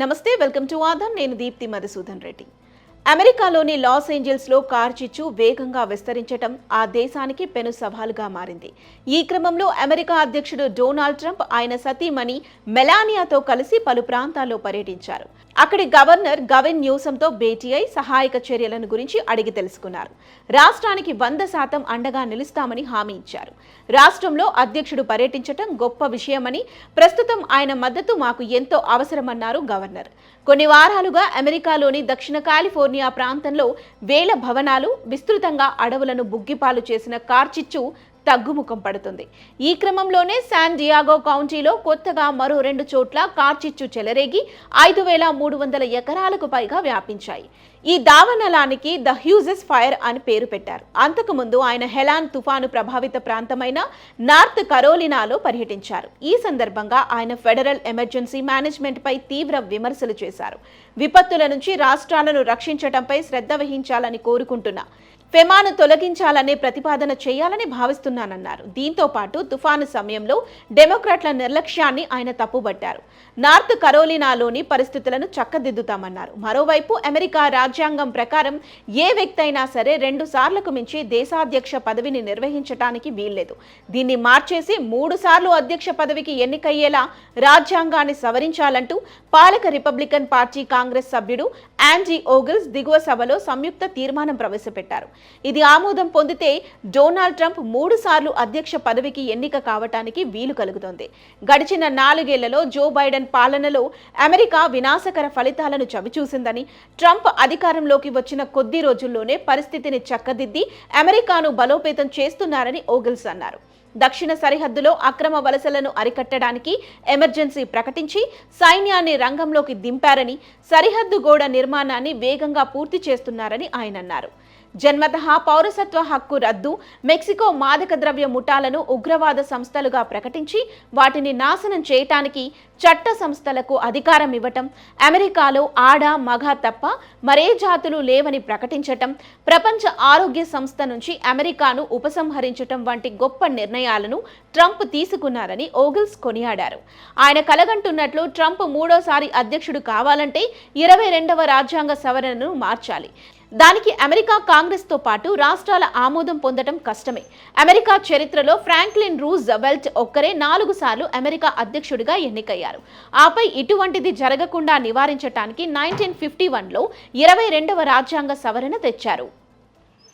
నమస్తే welcome to Aadhaar నేను దీప్తి మధుసూదన్ రెడ్డి. అమెరికాలోని లాస్ ఏంజల్స్లో కార్ చిచ్చు వేగంగా విస్తరించటం ఆ దేశానికి పెను సవాలుగా మారింది. ఈ క్రమంలో అమెరికా అధ్యక్షుడు డొనాల్డ్ ట్రంప్ ఆయన సతీమణి మెలానియాతో కలిసి పలు ప్రాంతాల్లో పర్యటించారు. అక్కడి గవర్నర్ గవిన్ న్యూసంతో భేటీ అయి సహాయక చర్యలను గురించి అడిగి తెలుసుకున్నారు. రాష్ట్రానికి వంద శాతం అండగా నిలుస్తామని హామీ ఇచ్చారు. రాష్ట్రంలో అధ్యక్షుడు పర్యటించటం గొప్ప విషయమని ప్రస్తుతం ఆయన మద్దతు మాకు ఎంతో అవసరమన్నారు గవర్నర్. కొన్ని వారాలుగా అమెరికాలోని దక్షిణ కాలిఫోర్నియా ప్రాంతంలో వేల భవనాలు విస్తృతంగా అడవులను బుగ్గిపాలు చేసిన కార్చిచ్చు తగ్గుముఖం పడుతుంది. ఈ క్రమంలోనే శాన్ డియాగో కౌంటీలో కొత్తగా మరో రెండు చోట్ల కార్చిచ్చు చెలరేగి ఐదు వేల మూడు వందల ఎకరాలకు పైగా వ్యాపించాయి. ఈ దావనలానికి ద హ్యూజెస్ ఫైర్ అని పేరు పెట్టారు. అంతకుముందు ఆయన హెలాన్ తుఫాను ప్రభావిత ప్రాంతమైన నార్త్ కరోలినాలో పర్యటించారు. ఈ సందర్భంగా ఆయన ఫెడరల్ ఎమర్జెన్సీ మేనేజ్మెంట్ పై తీవ్ర విమర్శలు చేశారు. విపత్తుల నుంచి రాష్ట్రాలను రక్షించటంపై శ్రద్ధ వహించాలని కోరుకుంటున్నా ఫెమాను తొలగించాలనే ప్రతిపాదన చేయాలని భావిస్తున్నానన్నారు. దీంతో పాటు తుఫాను సమయంలో డెమోక్రాట్ల నిర్లక్ష్యాన్ని ఆయన తప్పుబట్టారు. నార్త్ కరోలినాలోని పరిస్థితులను చక్కదిద్దుతామన్నారు. మరోవైపు అమెరికా రాజ్యాంగం ప్రకారం ఏ వ్యక్తి అయినా సరే రెండు సార్లకు మించి దేశాధ్యక్ష పదవిని నిర్వహించడానికి వీల్లేదు. దీన్ని మార్చేసి మూడు సార్లు అధ్యక్ష పదవికి ఎన్నికయ్యేలా రాజ్యాంగాన్ని సవరించాలంటూ పాలక రిపబ్లికన్ పార్టీ కాంగ్రెస్ సభ్యుడు యాంజీ ఓగిల్స్ దిగువ సభలో సంయుక్త తీర్మానం ప్రవేశపెట్టారు. ఇది ఆమోదం పొందితే డొనాల్డ్ ట్రంప్ మూడు సార్లు అధ్యక్ష పదవికి ఎన్నిక కావటానికి వీలు కలుగుతోంది. గడిచిన నాలుగేళ్ళలో జో బైడెన్ పాలనలో అమెరికా వినాశకర ఫలితాలను చవిచూసిందని ట్రంప్ అధిక అధికారంలోకి వచ్చిన కొద్ది రోజుల్లోనే పరిస్థితిని చక్కదిద్ది అమెరికాను బలోపేతం చేస్తున్నారని ఓగిల్స్ అన్నారు. దక్షిణ సరిహద్దులో అక్రమ వలసలను అరికట్టడానికి ఎమర్జెన్సీ ప్రకటించి సైన్యాన్ని రంగంలోకి దింపారని సరిహద్దు గోడ నిర్మాణాన్ని వేగంగా పూర్తి చేస్తున్నారని ఆయన అన్నారు. జన్మతః పౌరసత్వ హక్కు రద్దు మెక్సికో మాదక ద్రవ్య ముఠాలను ఉగ్రవాద సంస్థలుగా ప్రకటించి వాటిని నాశనం చేయటానికి చట్ట సంస్థలకు అధికారం ఇవ్వటం అమెరికాలో ఆడ మగ తప్ప మరే జాతులు లేవని ప్రకటించటం ప్రపంచ ఆరోగ్య సంస్థ నుంచి అమెరికాను ఉపసంహరించటం వంటి గొప్ప నిర్ణయాలను ట్రంప్ తీసుకున్నారని ఓగిల్స్ కొనియాడారు. ఆయన కలగంటున్నట్లు ట్రంప్ మూడోసారి అధ్యక్షుడు కావాలంటే ఇరవై రెండవ రాజ్యాంగ సవరణను మార్చాలి. దానికి అమెరికా కాంగ్రెస్తో పాటు రాష్ట్రాల ఆమోదం పొందడం కష్టమే. అమెరికా చరిత్రలో ఫ్రాంక్లిన్ రూజ్ వెల్ట్ ఒక్కరే నాలుగు సార్లు అమెరికా అధ్యక్షుడిగా ఎన్నికయ్యారు. ఆపై ఇటువంటిది జరగకుండా నివారించటానికి నైన్టీన్ ఫిఫ్టీ వన్లో ఇరవై రెండవ రాజ్యాంగ సవరణ తెచ్చారు.